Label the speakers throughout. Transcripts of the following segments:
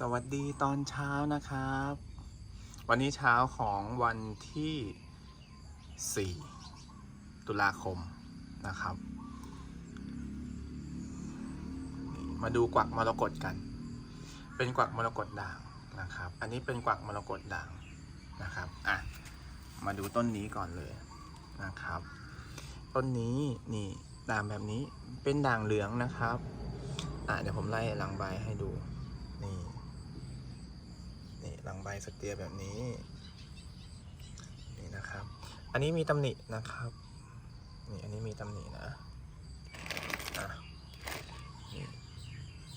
Speaker 1: สวัสดีตอนเช้านะครับ วันนี้เช้าของวันที่ 4 ตุลาคมนะครับ มาดูกวักมรกตกัน เป็นกวักมรกตด่างนะครับ อันนี้เป็นกวักมรกตด่างนะครับอะมาดูต้นนี้ก่อนเลยนะครับ ต้นนี้นี่ด่างแบบนี้เป็นด่างเหลืองนะครับอะเดี๋ยวผมไล่หลังใบให้ดู หลังใบสเตียแบบนี้ นี่นะครับ อันนี้มีตำหนินะครับ นี่อันนี้มีตำหนินะอะนี่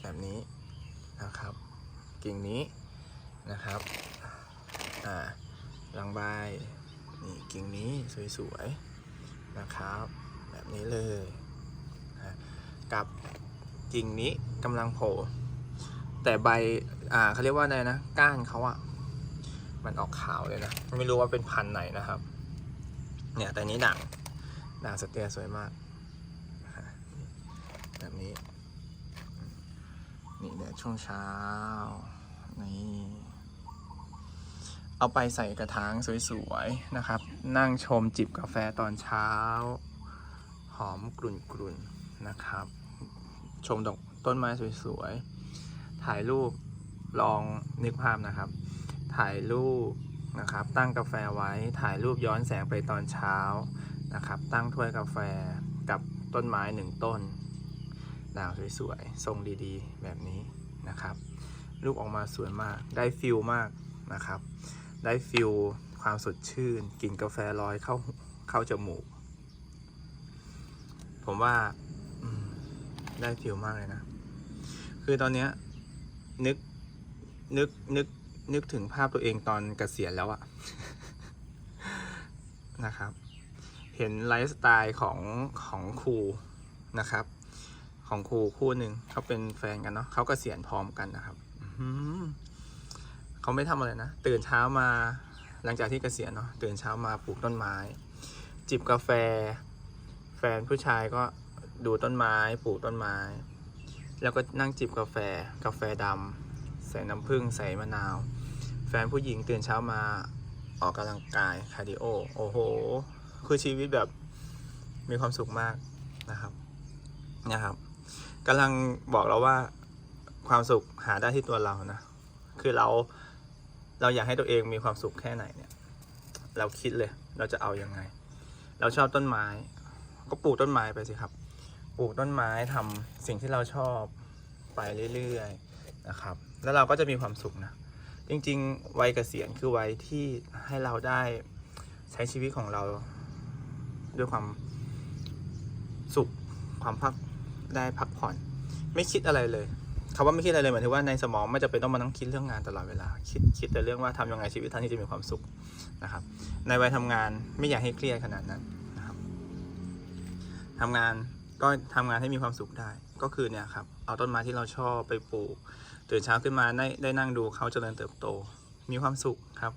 Speaker 1: แบบนี้นะครับ กิ่งนี้นะครับอ่าหลังใบนี่กิ่งนี้สวยๆนะครับ แบบนี้เลยนะกับกิ่งนี้กำลังโผล่แต่ใบ อ่าเขาเรียกว่าอะไรนะ ก้านเขาอะ มันออกขาวเลยนะ ไม่รู้ว่าเป็นพันไหนนะครับ เนี่ยแต่นี้ด่างด่างสเตียสวยมาก แบบนี้ นี่เนี่ยช่วงเช้า นี่ เอาไปใส่กระถางสวยๆนะครับ นั่งชมจิบกาแฟตอนเช้า หอมกลุ่นๆนะครับ ชมดอกต้นไม้สวยๆ ถ่ายรูปลองนึกภาพนะครับ ถ่ายรูปนะครับ ตั้งกาแฟไว้ถ่ายรูปย้อนแสงไปตอนเช้านะครับ ตั้งถ้วยกาแฟกับต้นไม้หนึ่งต้นดางสวยๆ ทรงดีๆ แบบนี้นะครับ ลูกออกมาสวยมาก ได้ฟิลมากนะครับ ได้ฟิลความสดชื่น กลิ่นกาแฟลอยเข้าเข้าจมูก ผมว่าได้ฟิลมากเลยนะ คือตอนเนี้ยนึกนึกนึก นึกถึงภาพตัวเองตอนเกษียณแล้วอะนะครับ เห็นไลฟ์สไตล์ของของครูนะครับ ของครูคู่หนึ่งเขาเป็นแฟนกันเนาะเขาเกษียณพร้อมกันนะครับเขาไม่ทำอะไรนะ ตื่นเช้ามาหลังจากที่เกษียณเนาะตื่นเช้ามาปลูกต้นไม้ จิบกาแฟ แฟนผู้ชายก็ดูต้นไม้ปลูกต้นไม้ แล้วก็นั่งจิบกาแฟ กาแฟดำใส่น้ำผึ้งใส่มะนาว แฟนผู้หญิงตื่นเช้ามาออกกำลังกายคาร์ดิโอ โอ้โห คือชีวิตแบบมีความสุขมากนะครับนะครับกำลังบอกเราว่าความสุขหาได้ที่ตัวเรานะ คือเราเราอยากให้ตัวเองมีความสุขแค่ไหนเนี่ย เราคิดเลย เราจะเอาอยัางไง เราชอบต้นไม้ ก็ปลูกต้นไม้ไปสิครับ ปลูกต้นไม้ทำสิ่งที่เราชอบไปเรื่อยๆนะครับ แล้วเราก็จะมีความสุขนะ จริงๆ วัยเกษียณคือวัยที่ให้เราได้ใช้ชีวิตของเรา ด้วยความสุขความพักได้พักผ่อน ไม่คิดอะไรเลยคำว่าไม่คิดอะไรเลยหมายถึงว่าในสมองไม่จะเป็นต้องมานั่งคิดเรื่องงานตลอดเวลา คิดคิดแต่เรื่องว่าทำยังไงชีวิตท่านที่จะมีความสุขนะครับ ในวัยทำงานไม่อยากให้เครียดขนาดนั้นนะครับทำงานก็ทำงานให้มีความสุขได้ ก็คือเนี่ยครับเอาต้นไม้ที่เราชอบไปปลูก ตื่นเช้าขึ้นมาได้ได้นั่งดูเขาเจริญเติบโต มีความสุขครับ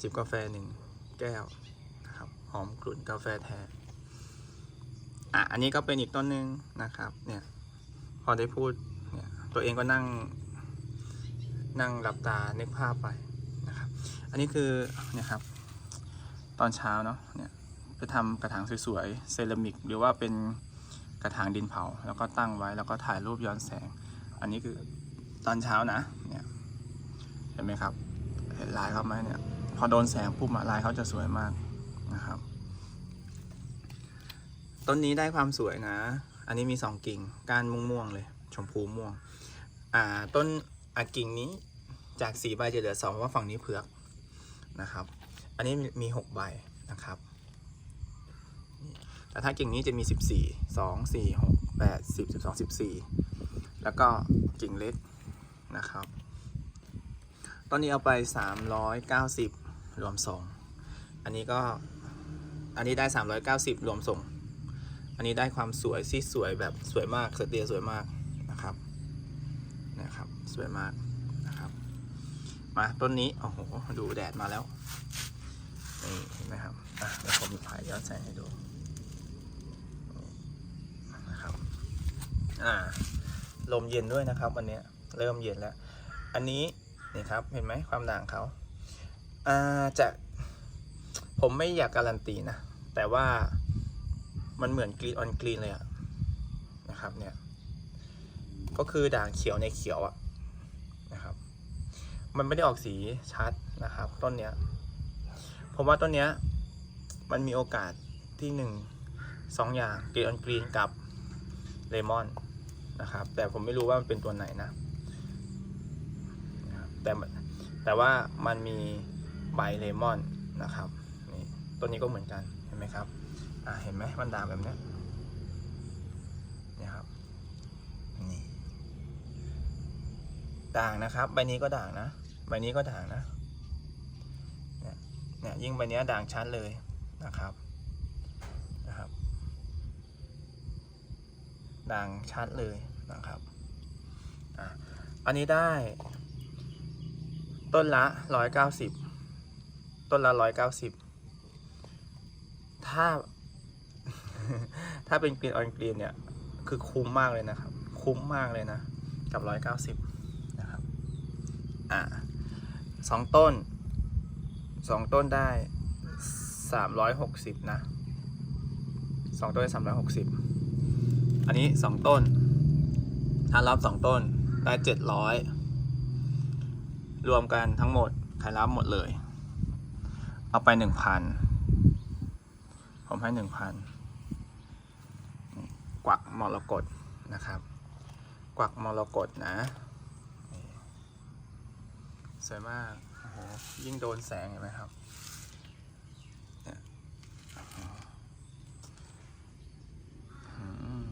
Speaker 1: จิบกาแฟหนึ่งแก้วนะครับหอมกลุ่นกาแฟแท้อะอันนี้ก็เป็นอีกต้นหนึ่งนะครับ เนี่ย พอได้พูดเนี่ยตัวเองก็นั่ง นั่งหลับตานึกภาพไปนะครับ อันนี้คือเนี่ยครับ ตอนเช้าเนาะเนี่ยไปทำกระถางสวยๆเซรามิก หรือว่าเป็น กระถางดินเผา แล้วก็ตั้งไว้แล้วก็ถ่ายรูปย้อนแสง อันนี้คือตอนเช้านะเนี่ยเห็นไหมครับ เห็นลายเขาไหมเนี่ย พอโดนแสงปุ๊บลายเขาจะสวยมากนะครับ ต้นนี้ได้ความสวยนะ อันนี้มีสองกิ่งก้านม่วงๆเลย ชมพูม่วง อ่าต้นอะกิ่งนี้จากสี่ใบจะเหลือสองว่าฝั่งนี้เผือกนะครับ อันนี้มีหกใบนะครับ แต่ถ้ากิ่งนี้จะมีสิบสี่สองสี่หกแปดสิบสองสิบสี่แล้วก็กิ่งเล็กนะครับ ตอนนี้เอาไปสามร้อยเก้าสิบรวมส่ง อันนี้ก็อันนี้ได้สามร้อยเก้าสิบรวมส่ง อันนี้ได้ความสวยที่สวยแบบสวยมากสเตียสวยมากนะครับนะครับสวยมากนะครับมาต้นนี้โอ้โหดูแดดมาแล้วนี่เห็นไหมครับอะเดี๋ยวผมถ่ายย้อนแสงให้ดูนะครับ อ่า ลมเย็นด้วยนะครับวันนี้เริ่มเย็นแล้ว อันนี้นี่ครับเห็นไหมความด่างเขาอ่าจะผมไม่อยากการันตีนะ แต่ว่ามันเหมือนกรีนออนกรีนเลยอะนะครับเนี่ย ก็คือด่างเขียวในเขียวอะนะครับ มันไม่ได้ออกสีชัดนะครับ ต้นเนี้ย ผมว่าต้นเนี้ย มันมีโอกาสที่หนึ่งสองอย่างกรีนออนกรีนกับเลมอน นะครับ แต่ผมไม่รู้ว่ามันเป็นตัวไหนนะแต่แต่ว่ามันมีใบเลมอนนะครับนี่ต้นนี้ก็เหมือนกันเห็นไหมครับอ่าเห็นไหมมันด่างแบบนี้นี่ครับนี่ด่างนะครับ ใบนี้ก็ด่างนะใบนี้ก็ด่างนะเนี่ยเนี่ยยิ่งใบเนี้ยด่างชัดเลยนะครับ ด่างชัดเลยนะครับอันนี้ได้ ต้นละร้อยเก้าสิบต้นละร้อยเก้าสิบถ้า ถ้าเป็นกรีนออนกรีนเนี่ย คือคุ้มมากเลยนะครับ คุ้มมากเลยนะ กับร้อยเก้าสิบนะครับ อะสองต้นสองต้นได้สามร้อยหกสิบนะสองต้นได้สามร้ อันนี้สองต้นถ้ารับสองต้นได้เจ็ดร้อยรวมกันทั้งหมดใครรับหมดเลย เอาไปหนึ่งพันผมให้หนึ่งพันกวักมรกตนะครับ กวักมรกตนะ สวยมาก โอ้โห ยิ่งโดนแสงเห็นไหมครับเนี่ยอืม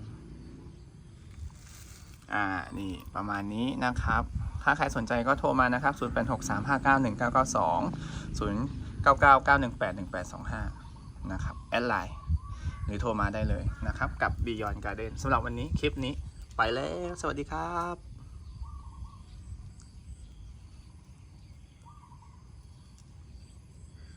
Speaker 1: อ่า นี่ประมาณนี้นะครับ ถ้าใครสนใจก็โทรมานะครับ 0 8 6 3 5 9 1 9 9 2 0 9 9 9 1 8 1 8 2 5 นะครับ แอดไลน์หรือโทรมาได้เลยนะครับ กับ Beyond Garden สำหรับวันนี้คลิปนี้ไปแล้ว สวัสดีครับ